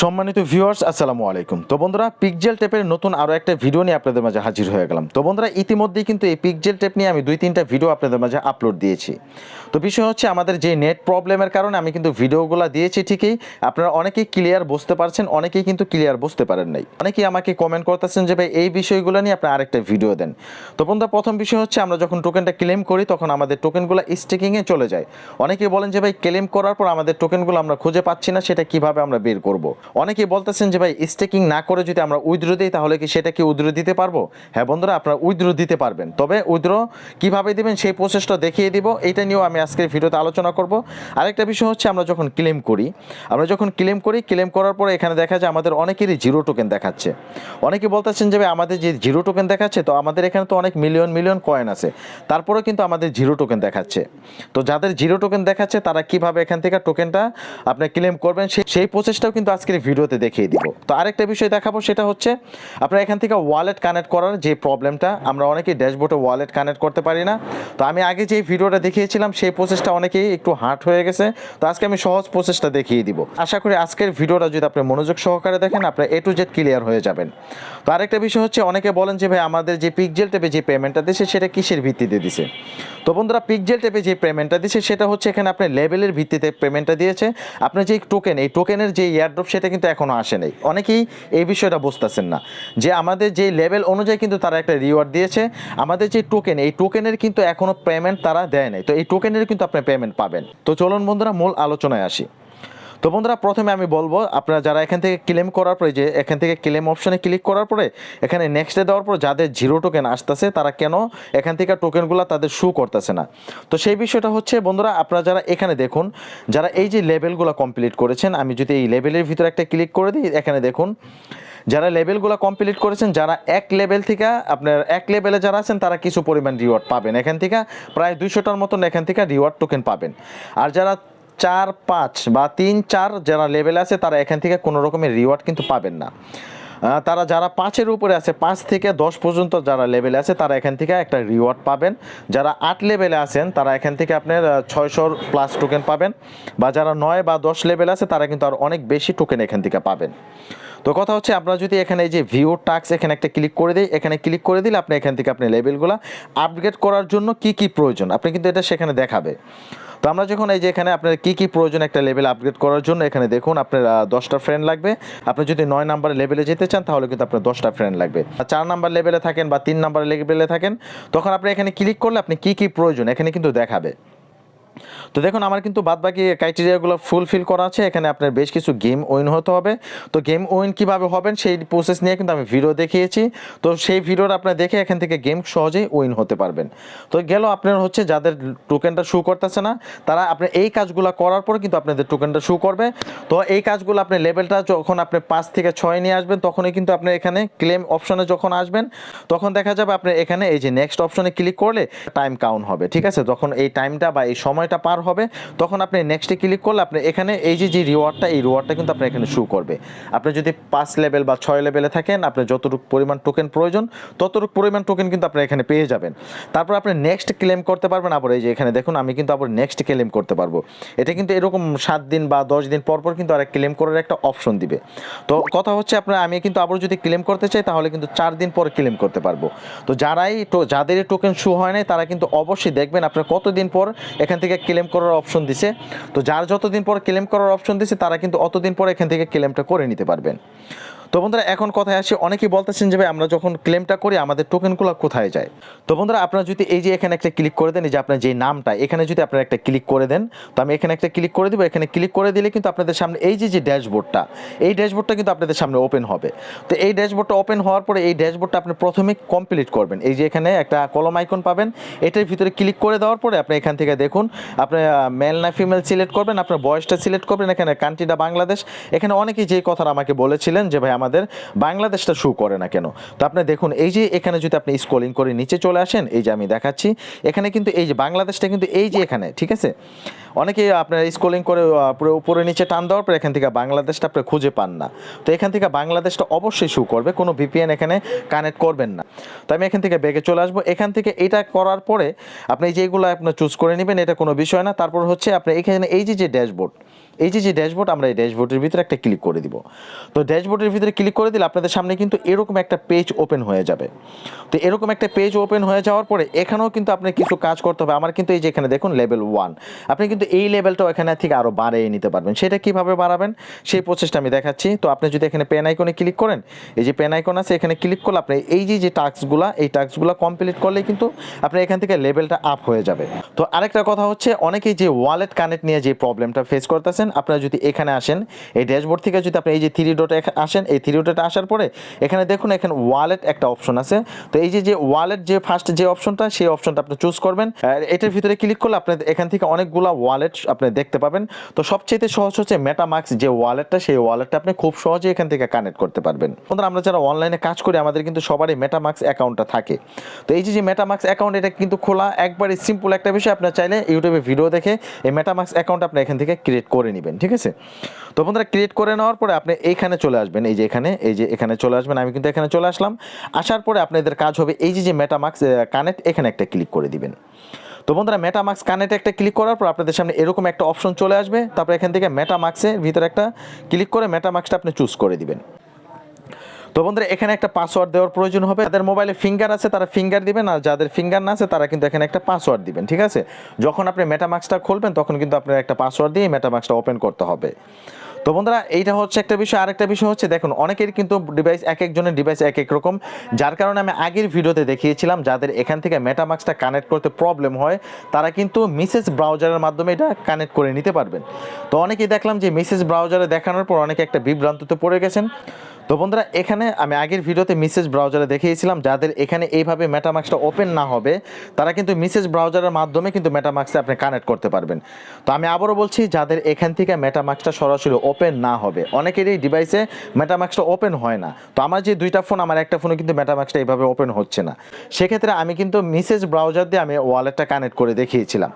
সম্মানিত ভিউয়ার্স আসসালামু আলাইকুম। তো বন্ধুরা পিকজেল টেপের নতুন আরও একটা ভিডিও নিয়ে আপনাদের মাঝে হাজির হয়ে গেলাম। তো বন্ধুরা, ইতিমধ্যেই কিন্তু এই পিকজেল টেপ নিয়ে আমি দুই, তিনটা ভিডিও আপনাদের মাঝে আপলোড দিয়েছি। তো বিষয় হচ্ছে, আমাদের যে নেট প্রবলেমের কারণে আমি কিন্তু ভিডিওগুলো দিয়েছি ঠিকই। আপনারা অনেকেই ক্লিয়ার বুঝতে পারছেন, অনেকেই কিন্তু ক্লিয়ার বুঝতে পারেন নাই। অনেকেই আমাকে কমেন্ট করতেছেন যে, ভাই, এই বিষয়গুলো নিয়ে আপনি আরেকটা ভিডিও দেন। তো বন্ধুরা, প্রথম বিষয় হচ্ছে, আমরা যখন টোকেনটা ক্লেম করি, তখন আমাদের টোকেনগুলো স্টেকিংয়ে চলে যায়। অনেকেই বলেন যে, ভাই ক্লেম করার পর আমাদের টোকেনগুলো আমরা খুঁজে পাচ্ছি না, সেটা কীভাবে আমরা বের করব? অনেকেই বলতেছেন যে ভাই স্টেকিং না করে যদি আমরা উইথড্র দিই, তাহলে কি সেটা কি উইথড্র দিতে পারব? হ্যাঁ বন্ধুরা, আপনারা উইথড্র দিতে পারবেন। তবে উইথড্র কীভাবে দিবেন সেই প্রসেসটা দেখিয়ে দিব। এটা নিয়েও আমি আজকের ভিডিওতে আলোচনা করব। আরেকটা বিষয় হচ্ছে, আমরা যখন ক্লেম করি, আমরা যখন ক্লেম করি ক্লেম করার পরে এখানে দেখা যায় আমাদের অনেকেরই জিরো টোকেন দেখাচ্ছে। অনেকে বলতেছেন যে ভাই, আমাদের যে জিরো টোকেন দেখাচ্ছে, তো আমাদের এখানে তো অনেক মিলিয়ন মিলিয়ন কয়েন আছে। তারপরেও কিন্তু আমাদের জিরো টোকেন দেখাচ্ছে। তো যাদের জিরো টোকেন দেখাচ্ছে, তারা কীভাবে এখান থেকে টোকেনটা আপনি ক্লেম করবেন সেই- প্রসেসটাও কিন্তু আজকের ভিডিওতে দেখিয়ে দিব। তো আরেকটা বিষয় দেখাবো, সেটা হচ্ছে আপনারা এখান থেকে ওয়ালেট কানেক্ট করার যে প্রবলেমটা আমরা অনেকেই ড্যাশবোর্ডে ওয়ালেট কানেক্ট করতে পারি না। তো আমি আগে যে ভিডিওটা দেখিয়েছিলাম, সেই প্রসেসটা অনেকেই একটু হার্ড হয়ে গেছে। তো আজকে আমি সহজ প্রসেসটা দেখিয়ে দিব। আশা করি আজকের ভিডিওটা যদি আপনি মনোযোগ সহকারে দেখেন আপনার এ টু জেড ক্লিয়ার হয়ে যাবেন। তো আরেকটা বিষয় হচ্ছে, অনেকে বলেন যে ভাই, আমাদের যে পিকজেল টেপে যে পেমেন্টটা দিছে, সেটা কিসের ভিত্তিতে দিছে? তো বন্ধুরা পিকজেল টেপে যে পেমেন্টটা দিছে, সেটা হচ্ছে এখানে আপনি লেভেলের ভিত্তিতে পেমেন্টটা দিয়েছে। আপনার যে টোকেন এই টোকেনের যে এয়ারড্রপ সেটা কিন্তু এখনও আসে নাই। অনেকেই এই বিষয়টা বুঝতেছেন না যে আমাদের যে লেভেল অনুযায়ী কিন্তু তারা একটা রিওয়ার্ড দিয়েছে। আমাদের যে টোকেন এই টোকেনের কিন্তু এখনও পেমেন্ট তারা দেয় নাই। তো এই টোকেনের কিন্তু আপনি পেমেন্ট পাবেন। তো চলুন বন্ধুরা মূল আলোচনায় আসি। তো বন্ধুরা, প্রথমে আমি বলব, আপনারা যারা এখান থেকে ক্লেম করার পরে, যে এখান থেকে ক্লেম অপশনে ক্লিক করার পরে, এখানে নেক্সটে দেওয়ার পর যাদের জিরো টোকেন আসতেছে, তারা কেন এখান থেকে টোকেনগুলো তাদের শু করতেছে না? তো সেই বিষয়টা হচ্ছে, বন্ধুরা, আপনারা যারা এখানে দেখুন, যারা এই যে লেভেলগুলো কমপ্লিট করেছেন, আমি যদি এই লেভেলের ভিতরে একটা ক্লিক করে দিই, এখানে দেখুন, যারা লেভেলগুলো কমপ্লিট করেছেন, যারা এক লেভেল থেকে, আপনার এক লেভেলে যারা আছেন, তারা কিছু পরিমাণ রিওয়ার্ড পাবেন এখান থেকে, প্রায় দুইশোটার মতন এখান থেকে রিওয়ার্ড টোকেন পাবেন। আর যারা চার পাঁচ বা তিন চার যারা লেভেল আছে, তারা এখান থেকে কোনো রকমের রিওয়ার্ড কিন্তু পাবেন না। তারা যারা পাঁচের উপরে আছে, পাঁচ থেকে দশ পর্যন্ত যারা লেভেলে আছে, তারা এখান থেকে একটা রিওয়ার্ড পাবেন। যারা আট লেভেলে আছেন, তারা এখান থেকে আপনার ছয়শোর প্লাস টোকেন পাবেন। বা যারা নয় বা দশ লেভেল আছে, তারা কিন্তু আর অনেক বেশি টোকেন এখান থেকে পাবেন। তো কথা হচ্ছে আপনারা যদি এখানে এই যে ভিউ টাক্স এখানে একটা ক্লিক করে দিই, এখানে ক্লিক করে দিলে আপনি এখান থেকে আপনি লেভেলগুলো আপগ্রেড করার জন্য কি কি প্রয়োজন? আপনি কিন্তু এটা সেখানে দেখাবে। তো আমরা যখন এই যে এখানে আপনার কী কী প্রয়োজন একটা লেভেল আপগ্রেড করার জন্য এখানে দেখুন, আপনার দশটা ফ্রেন্ড লাগবে। আপনি যদি নয় নাম্বার লেভেলে যেতে চান, তাহলে কিন্তু আপনার দশটা ফ্রেন্ড লাগবে। আর চার নাম্বার লেভেলে থাকেন বা তিন নাম্বার লেভেলে থাকেন, তখন আপনি এখানে ক্লিক করলে আপনি কী কী প্রয়োজন এখানে কিন্তু দেখাবে। তো দেখুন, আমার কিন্তু বাদ বাকি ক্রাইটেরিয়াগুলো ফুলফিল করা আছে। এখানে আপনার বেশ কিছু গেম উইন হতে হবে। তো গেম উইন কীভাবে হবেন সেই প্রসেস নিয়ে কিন্তু আমি ভিডিও দেখিয়েছি। তো সেই ভিডিওটা আপনার দেখে এখান থেকে গেম সহজেই উইন হতে পারবেন। তো গেল আপনার হচ্ছে যাদের টোকেনটা শু করতেছে না, তারা আপনি এই কাজগুলো করার পর কিন্তু আপনাদের টোকেনটা শু করবে। তো এই কাজগুলো আপনি লেভেলটা যখন আপনি পাঁচ থেকে ছয় নিয়ে আসবেন, তখনই কিন্তু আপনি এখানে ক্লেম অপশনে যখন আসবেন, তখন দেখা যাবে আপনি এখানে এই যে নেক্সট অপশনে ক্লিক করলে টাইম কাউন্ট হবে। ঠিক আছে? যখন এই টাইমটা বা এই সময়টা পার হবে, তখন আপনি নেক্সটে ক্লিক করলে আপনি এখানে এই যে যে রিওয়ার্ডটা এই রিওয়ার্ডটা কিন্তু আপনার এখানে শু করবে। আপনি যদি পাঁচ লেভেল বা ছয় লেভেলে থাকেন, আপনি যতটুকু পরিমাণ টোকেন প্রয়োজন, ততটুকু পরিমাণ টোকেন কিন্তু আপনি এখানে পেয়ে যাবেন। তারপর আপনি নেক্সট ক্লেম করতে পারবেন, আবার এই যে এখানে দেখুন, আমি কিন্তু আবার নেক্সট ক্লেম করতে পারব। এটা কিন্তু এরকম সাত দিন বা দশ দিন পর পর কিন্তু আরেক ক্লেম করার একটা অপশন দিবে। তো কথা হচ্ছে, আপনার আমি কিন্তু আবার যদি ক্লেম করতে চাই, তাহলে কিন্তু চার দিন পর ক্লেম করতে পারব। তো যারাই যাদের টোকেন শু হয় নাই, তারা কিন্তু অবশ্যই দেখবেন, আপনার কতদিন পর এখান থেকে ক্লেম করার অপশন দিছে। তো যার যতদিন পর ক্লেম করার অপশন দিছে, তারা কিন্তু অতদিন পর এখান থেকে ক্লেমটা করে নিতে পারবেন। তো বন্ধুরা, এখন কথায় আসি, অনেকেই বলতেছেন যে ভাই, আমরা যখন ক্লেমটা করি, আমাদের টোকেনগুলো কোথায় যায়? তো বন্ধুরা, আপনারা যদি এই যে এখানে একটা ক্লিক করে দেন, এই যে আপনার যে নামটা, এখানে যদি আপনারা একটা ক্লিক করে দেন, তো আমি এখানে একটা ক্লিক করে দিব, এখানে ক্লিক করে দিলে কিন্তু আপনাদের সামনে এই যে যে ড্যাশবোর্ডটা, এই ড্যাশবোর্ডটা কিন্তু আপনাদের সামনে ওপেন হবে। তো এই ড্যাশবোর্ডটা ওপেন হওয়ার পরে, এই ড্যাশবোর্ডটা আপনি প্রথমে কমপ্লিট করবেন। এই যে এখানে একটা কলম আইকন পাবেন, এটার ভিতরে ক্লিক করে দেওয়ার পরে আপনি এখান থেকে দেখুন, আপনি মেল না ফিমেল সিলেক্ট করবেন, আপনার বয়সটা সিলেক্ট করবেন, এখানে কান্ট্রিটা বাংলাদেশ। এখানে অনেকেই যে কথাটা আমাকে বলেছিলেন যে ভাই আমাদের বাংলাদেশটা শু করে না কেন? তো আপনি দেখুন, এই যে এখানে যদি আপনি স্ক্রলিং করে নিচে চলে আসেন, এই যে আমি দেখাচ্ছি, এখানে কিন্তু এই যে বাংলাদেশটা কিন্তু এই যে এখানে, ঠিক আছে? অনেকে আপনার স্ক্রলিং করে পুরো উপরে নিচে টান দেওয়ার পর এখান থেকে বাংলাদেশটা আপনি খুঁজে পান না। তো এখান থেকে বাংলাদেশটা অবশ্যই শু করবে, কোনো ভিপিএন এখানে কানেক্ট করবেন না। তো আমি এখান থেকে বেগে চলে আসব। এখান থেকে এটা করার পরে আপনি যেগুলো আপনার চুজ করে নেবেন, এটা কোনো বিষয় না। তারপর হচ্ছে আপনি এখানে এই যে যে ড্যাশবোর্ড এই যে যে ড্যাশবোর্ড আমরা এই ড্যাশবোর্ডের ভিতরে একটা ক্লিক করে দিব। তো ড্যাশবোর্ডের ভিতরে ক্লিক করে দিলে আপনাদের সামনে কিন্তু এরকম একটা পেজ ওপেন হয়ে যাবে। তো এরকম একটা পেজ ওপেন হয়ে যাওয়ার পরে এখানেও কিন্তু আপনার কিছু কাজ করতে হবে। আমার কিন্তু এই যে এখানে দেখুন লেভেল ওয়ান আপনি কিন্তু এই লেভেলটাও এখানে থেকে আরও বাড়িয়ে নিতে পারবেন। সেটা কীভাবে বাড়াবেন? সেই প্রসেসটা আমি দেখাচ্ছি। তো আপনি যদি এখানে পেন আইকনে ক্লিক করেন, এই যে পেন আইকন আছে, এখানে ক্লিক করলে আপনি এই যে যে টাস্কগুলো এই টাস্কগুলো কমপ্লিট করলে কিন্তু আপনার এখান থেকে লেভেলটা আপ হয়ে যাবে। তো আরেকটা কথা হচ্ছে, অনেকেই যে ওয়ালেট কানেক্ট নিয়ে যে প্রবলেমটা ফেস করতেছেন আপনারা যদি এখানে আসেন, এই ড্যাশবোর্ড থেকে যদি আপনি এই যে থ্রি ডটে আসেন, এই থ্রি ডটে আসার পরে এখানে দেখুন, এখানে ওয়ালেট একটা অপশন আছে। তো এই যে যে ওয়ালেট যে ফার্স্ট যে অপশনটা সেই অপশনটা আপনি চুজ করবেন। এটার ভিতরে ক্লিক করলে আপনি এখান থেকে অনেকগুলো ওয়ালেট আপনি দেখতে পাবেন। তো সবচেয়ে সহজ হচ্ছে মেটামাক্স যে ওয়ালেটটা সেই ওয়ালেটটা আপনি খুব সহজে এখান থেকে কানেক্ট করতে পারবেন। বন্ধুরা, আমরা যারা অনলাইনে কাজ করি, আমাদের কিন্তু সবারই মেটামাক্স অ্যাকাউন্টটা থাকে। তো এই যে মেটামাক্স অ্যাকাউন্ট এটা কিন্তু খোলা। একবারে সিম্পল একটা বিষয়, আপনার চাইলে ইউটিউবে ভিডিও দেখে এই মেটামাক্স অ্যাকাউন্ট আপনি এখান থেকে ক্রিয়েট করে নেবেন, ঠিক আছে? তো বন্ধুরা ক্রিয়েট করে নেওয়ার পরে আপনি এইখানে চলে আসবেন, এই যে এখানে, এই যে এখানে চলে আসবেন, আমি কিন্তু এখানে চলে আসলাম। আসার পরে আপনাদের কাজ হবে এই যে যে মেটামাক্স কানেক্ট এখানে একটা ক্লিক করে দিবেন। তো বন্ধুরা মেটামাক্স কানেক্ট একটা ক্লিক করার পর আপনাদের সামনে এরকম একটা অপশন চলে আসবে। তারপর এখান থেকে মেটামাক্সের ভিতরে একটা ক্লিক করে মেটামাক্সটা আপনি চুজ করে দিবেন। তো বন্ধুরা, এখানে একটা পাসওয়ার্ড দেওয়ার প্রয়োজন হবে। যাদের মোবাইলে ফিঙ্গার আছে, তারা ফিঙ্গার দিবেন, আর যাদের ফিঙ্গার না আছে, তারা কিন্তু এখানে একটা পাসওয়ার্ড দিবেন, ঠিক আছে? যখন আপনি মেটামাক্সটা খুলবেন, তখন কিন্তু আপনার একটা পাসওয়ার্ড দিয়ে মেটামাক্সটা ওপেন করতে হবে। তো বন্ধুরা, এইটা হচ্ছে একটা বিষয়। আরেকটা বিষয় হচ্ছে, দেখুন, অনেকের কিন্তু ডিভাইস এক একজনের ডিভাইস এক এক রকম। যার কারণে আমি আগের ভিডিওতে দেখিয়েছিলাম, যাদের এখান থেকে মেটামাক্সটা কানেক্ট করতে প্রবলেম হয়, তারা কিন্তু মিসেস ব্রাউজারের মাধ্যমে এটা কানেক্ট করে নিতে পারবেন। তো অনেকেই দেখলাম যে মিসেস ব্রাউজারে দেখানোর পর অনেকে একটা বিভ্রান্ততে পড়ে গেছেন। তো বন্ধুরা, এখানে আমি আগের ভিডিওতে মিসেস ব্রাউজারে দেখিয়েছিলাম, যাদের এখানে এইভাবে মেটামাক্সটা ওপেন না হবে, তারা কিন্তু মিসেস ব্রাউজারের মাধ্যমে কিন্তু মেটামাক্সে আপনি কানেক্ট করতে পারবেন। তো আমি আবারও বলছি, যাদের এখান থেকে মেটামাক্সটা সরাসরি ওপেন না হবে, অনেকেরই ডিভাইসে মেটামাক্সটা ওপেন হয় না। তো আমার যে দুইটা ফোন আমার একটা ফোনে কিন্তু মেটামাক্সটা এইভাবে ওপেন হচ্ছে না। সেক্ষেত্রে আমি কিন্তু মিসেস ব্রাউজার দিয়ে আমি ওয়ালেটটা কানেক্ট করে দেখিয়েছিলাম।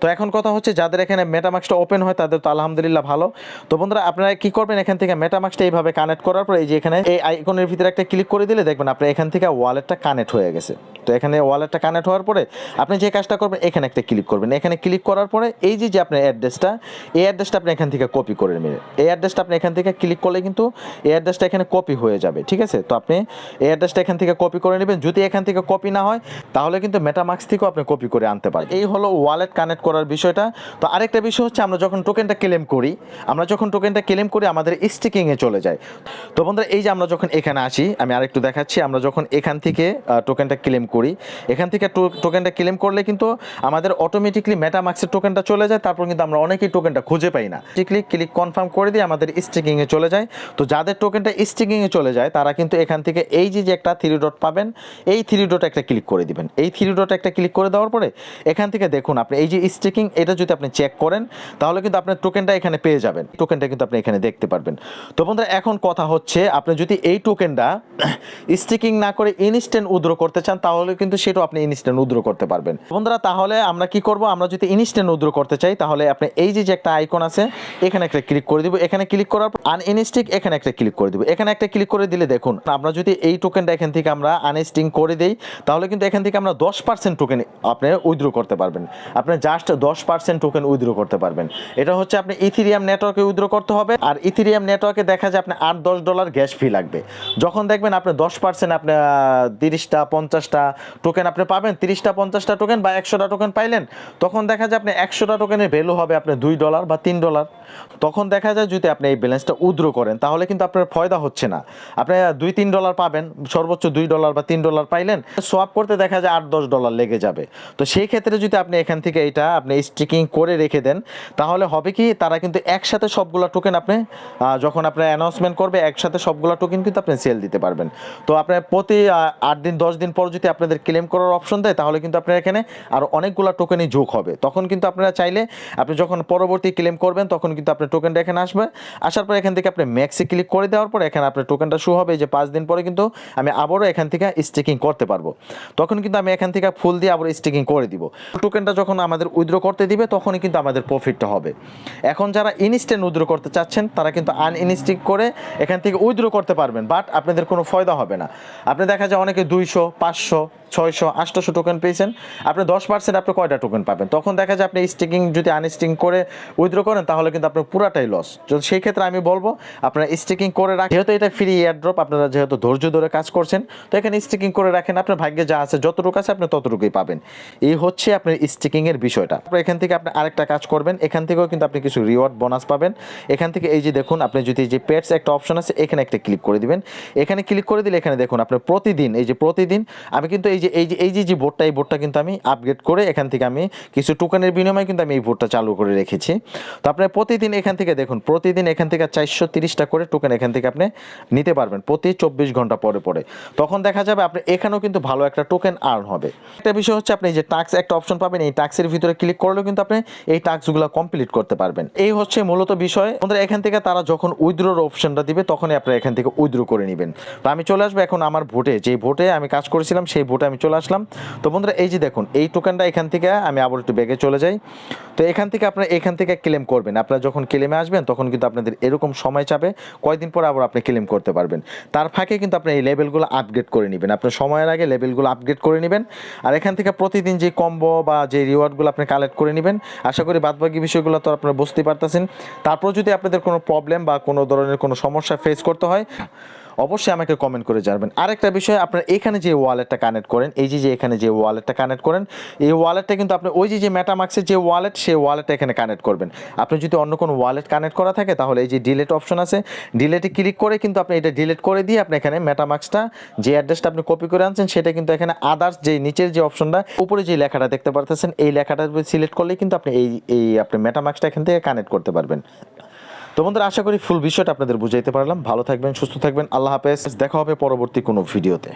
তো এখন কথা হচ্ছে, যাদের এখানে মেটামাক্সটা ওপেন হয়, তাদের তো আলহামদুলিল্লাহ ভালো। তো বন্ধুরা, আপনারা কী করবেন এখান থেকে মেটামাক্সটা এইভাবে কানেক্ট করার পর, এই যে এখানে এই আইকনের ভিতরে একটা ক্লিক করে দিলে দেখবেন আপনার এখান থেকে ওয়ালেটটা কানেক্ট হয়ে গেছে। তো এখানে ওয়ালেটটা কানেক্ট হওয়ার পরে আপনি যে কাজটা করবেন, এখানে একটা ক্লিক করবেন। এখানে ক্লিক করার পরে এই যে যে আপনার অ্যাড্রেসটা এই অ্যাড্রেসটা আপনি এখান থেকে কপি করে নেবেন। এই অ্যাড্রেসটা আপনি এখান থেকে ক্লিক করলে কিন্তু এই অ্যাড্রেসটা এখানে কপি হয়ে যাবে, ঠিক আছে? তো আপনি এই অ্যাড্রেসটা এখান থেকে কপি করে নেবেন। যদি এখান থেকে কপি না হয়, তাহলে কিন্তু মেটামাক্স থেকেও আপনি কপি করে আনতে পারেন। এই হলো ওয়ালেট কানেক্ট করার বিষয়টা। তো আরেকটা বিষয় হচ্ছে, আমরা যখন টোকেনটা ক্লেম করি, আমরা যখন টোকেনটা ক্লেম করি, আমাদের স্টিকিংয়ে চলে যায়। তো বন্ধুরা এই যে আমরা যখন এখানে আসি আমি আরেকটু দেখাচ্ছি, আমরা যখন এখান থেকে টোকেনটা ক্লেম করি, এখান থেকে টোকেনটা ক্লেম করলে কিন্তু আমাদের অটোমেটিকলি মেটামাক্সের টোকেনটা চলে যায়, তারপর কিন্তু আমরা অনেকেই টোকেনটা খুঁজে পাই না। ক্লিক ক্লিক কনফার্ম করে দিয়ে আমাদের স্টিকিংয়ে চলে যায়। তো যাদের টোকেনটা স্টিকিংয়ে চলে যায়, তারা কিন্তু এখান থেকে এই যে যে একটা থ্রি ডট পাবেন, এই থ্রি ডট একটা ক্লিক করে দিবেন। এই থ্রি ডট একটা ক্লিক করে দেওয়ার পরে, এখান থেকে দেখুন আপনি এই যে স্টিকিং এটা যদি আপনি চেক করেন, তাহলে কিন্তু আপনার টোকেনটা এখানে পেয়ে যাবেন। টোকেনটা কিন্তু আপনি এখানে দেখতে পারবেন। তো বন্ধুরা, এখন কথা হচ্ছে আপনি যদি এই টোকেনটা স্টিকিং না করে ইনস্ট্যান্ট উদ্র করতে চান, তাহলে কিন্তু সেটাও আপনি ইনস্ট্যান্ট উদ্র করতে পারবেন। বন্ধুরা, তাহলে আমরা কি করব? আমরা যদি ইনস্ট্যান্ট উদ্র করতে চাই, তাহলে আপনি এই যে একটা আইকন আছে, এখানে একটা ক্লিক করে দিব। এখানে ক্লিক করার পর আনইনস্টিক এখানে একটা ক্লিক করে দিব। এখানে একটা ক্লিক করে দিলে দেখুন, আমরা যদি এই টোকেনটা এখান থেকে আমরা আনস্টিং করে দেই, তাহলে কিন্তু এখান থেকে আমরা দশ পার্সেন্ট টোকেন আপনি উইথড্র করতে পারবেন। আপনি জাস্ট দশ পার্সেন্ট টোকেন উইথড্র করতে পারবেন। এটা হচ্ছে আপনি ইথিরিয়াম নেটওয়ার্কে উইথড্র করতে হবে। আর ইথিরিয়াম নেটওয়ার্কে দেখা যায় আপনি আট, দশ ডলার গ্যাস ফি লাগবে। যখন দেখবেন আপনি দশ পার্সেন্ট আপনি তিরিশটা, পঞ্চাশটা টোকেন আপনি পাবেন, তিরিশটা, পঞ্চাশটা টোকেন বা একশোটা টোকেন পাইলেন, তখন দেখা যায় আপনি একশোটা টোকেনের ভ্যালু হবে আপনি দুই ডলার বা তিন ডলার তখন দেখা যায় যদি আপনি এই ব্যালেন্সটা উদ্র করেন, তাহলে কিন্তু আপনার ফয়দা হচ্ছে না। আপনি দুই, তিন ডলার পাবেন, সর্বোচ্চ দুই ডলার বা তিন ডলার পাইলেন সোয়াপ করতে দেখা যায় আট, দশ ডলার লেগে যাবে। তো সেই ক্ষেত্রে যদি আপনি এখান থেকে এটা আপনি স্টিকিং করে রেখে দেন, তাহলে হবে কি, তারা কিন্তু একসাথে সবগুলো টোকেন আপনি যখন আপনার অ্যানাউন্সমেন্ট করবে, একসাথে সবগুলো টোকেন কিন্তু আপনি সেল দিতে পারবেন। তো আপনার প্রতি আট দিন, দশ দিন পর যদি আপনাদের ক্লেম করার অপশন দেয়, তাহলে কিন্তু আপনার এখানে আর অনেকগুলো টোকেনই যোগ হবে। তখন কিন্তু আপনারা চাইলে, আপনি যখন পরবর্তী ক্লেম করবেন, তখন কিন্তু আপনার টোকেনটা এখানে আসবে। আসার পর এখান থেকে আপনি ম্যাক্সে ক্লিক করে দেওয়ার পর এখানে আপনার টোকেনটা শু হবে। যে পাঁচ দিন পরে কিন্তু আমি আবারও এখান থেকে স্টিকিং করতে পারব। তখন কিন্তু আমি এখান থেকে ফুল দিয়ে আবার স্টিকিং করে দিব। টোকেনটা যখন আমাদের উইথড্র করতে দিবে, তখনই কিন্তু আমাদের প্রফিটটা হবে। এখন যারা ইনস্ট্যান্ট উইথড্র করতে চাচ্ছেন, তারা কিন্তু আনইনস্টিক করে এখান থেকে উইথড্র উইথড্র করতে পারবেন বাট আপনাদের কোনো ফয়দা হবে না। আপনি দেখা যায় অনেকে দুইশো, পাঁচশো, ছয়শো, আটশোশো টোকেন পেয়েছেন, আপনি দশ পার্সেন্ট আপনি কয়টা টোকেন পাবেন? তখন দেখা যায় আপনি স্টিকিং যদি আনস্টিং করে উইথড্র করেন, তাহলে কিন্তু আপনার পুরাটাই লস তো সেই ক্ষেত্রে আমি বলব, আপনারা স্টিকিং করে রাখেন। যেহেতু এটা ফ্রি এয়ারড্রপ আপনারা যেহেতু ধৈর্য ধরে কাজ করছেন, তো এখানে স্টিকিং করে রাখেন। আপনার ভাগ্যে যা আছে, যতটুকু আছে, আপনি ততটুকুই পাবেন। এই হচ্ছে আপনার স্টিকিং এর বিষয়টা। তারপর এখান থেকে আপনি আরেকটা কাজ করবেন, এখান থেকেও কিন্তু আপনি কিছু রিওয়ার্ড বোনাস পাবেন। এখান থেকে এই যে দেখুন, আপনি যদি যে পেটস একটা অপশন আছে, এখানে একটা ক্লিক করে দিবেন। এখানে ক্লিক করে দিলে এখানে দেখুন আপনার প্রতিদিন, এই যে প্রতিদিন আমি কিন্তু এই যে এই যে এই যে যে বোর্ডটা, এই বোর্ডটা কিন্তু আমি আপগ্রেড করে এখান থেকে আমি কিছু টোকেনের বিনিময়ে কিন্তু আমি এই বোর্ডটা চালু করে রেখেছি। তো আপনার প্রতিদিন এখান থেকে দেখুন, প্রতিদিন এখান থেকে চারশো তিরিশটা করে টোকেন এখান থেকে আপনি নিতে পারবেন প্রতি চব্বিশ ঘণ্টা পরে পরে। তখন দেখা যাবে আপনি, এখানেও কিন্তু ভালো একটা টোকেন আর্ন হবে। একটা বিষয় হচ্ছে আপনি যে টাক্স একটা অপশন পাবেন, এই টাক্সের ভিতরে ক্লিক করলেও কিন্তু আপনি এই টাস্কগুলো কমপ্লিট করতে পারবেন। এই হচ্ছে মূলত বিষয়। আমাদের এখান থেকে তারা যখন উইথড্রোর অপশনটা দিবে, তখনই আপনারা এখান থেকে উইথড্রো করে নেবেন। তো আমি চলে আসব এখন আমার ভোটে। যে ভোটে আমি কাজ করেছিলাম, সেই ভোটে আমি চলে আসলাম। তো বন্ধুরা, এই যে দেখুন, এই টোকেনটা এখান থেকে আমি আবার একটু ব্যাগে চলে যাই। তো এখান থেকে আপনারা এখান থেকে ক্লেম করবেন। আপনারা যখন ক্লেমে আসবেন, তখন কিন্তু আপনাদের এরকম সময় চাবে কয়দিন পর আবার আপনি ক্লেম করতে পারবেন। তার ফাঁকে কিন্তু আপনি এই লেভেলগুলো আপগ্রেড করে নেবেন। আপনার সময়ের আগে লেভেলগুলো আপগ্রেড করে নেবেন। আর এখান থেকে প্রতিদিন যে কম্বো বা যে রিওয়ার্ডগুলো আপনি কালেক্ট করে নেবেন, আশা করি বাদবাকি বিষয়গুলো তো আপনারা বুঝতেই পারতেছেন। তারপর যদি আপনাদের কোনো প্রবলেম বা কোনো ধরনের কোনো সমস্যা ফেস করতে হয়, অবশ্যই আমাকে কমেন্ট করে জানাবেন। আরেকটা বিষয়, আপনার এখানে যে ওয়ালেটটা কানেক্ট করেন, এই যে যে এখানে যে ওয়ালেটটা কানেক্ট করেন, এই ওয়ালেটটা কিন্তু আপনি, ওই যে যে যে ওয়ালেট সেই ওয়ালেটটা এখানে কানেক্ট করবেন। আপনি যদি অন্য কোনো ওয়ালেট কানেক্ট করা থাকে, তাহলে এই যে ডিলেট অপশন আছে ডিলেটে ক্লিক করে কিন্তু আপনি এটা ডিলেট করে দিয়ে আপনি এখানে মেটামাক্সটা যে অ্যাড্রেসটা আপনি কপি করে আনছেন, সেটা কিন্তু এখানে আদার্স যে নিচের যে অপশনটা উপরে যে লেখাটা দেখতে পারতেছেন, এই লেখাটা সিলেক্ট করলেই কিন্তু আপনি এই এই আপনি মেটামাক্সটা এখান থেকে কানেক্ট করতে পারবেন। তো বন্ধুরা, আশা করি ফুল বিষয়টা আপনাদের বুঝাইতে পারলাম। ভালো থাকবেন, সুস্থ থাকবেন। আল্লাহ হাফেজ। দেখা হবে পরবর্তী কোনো ভিডিওতে।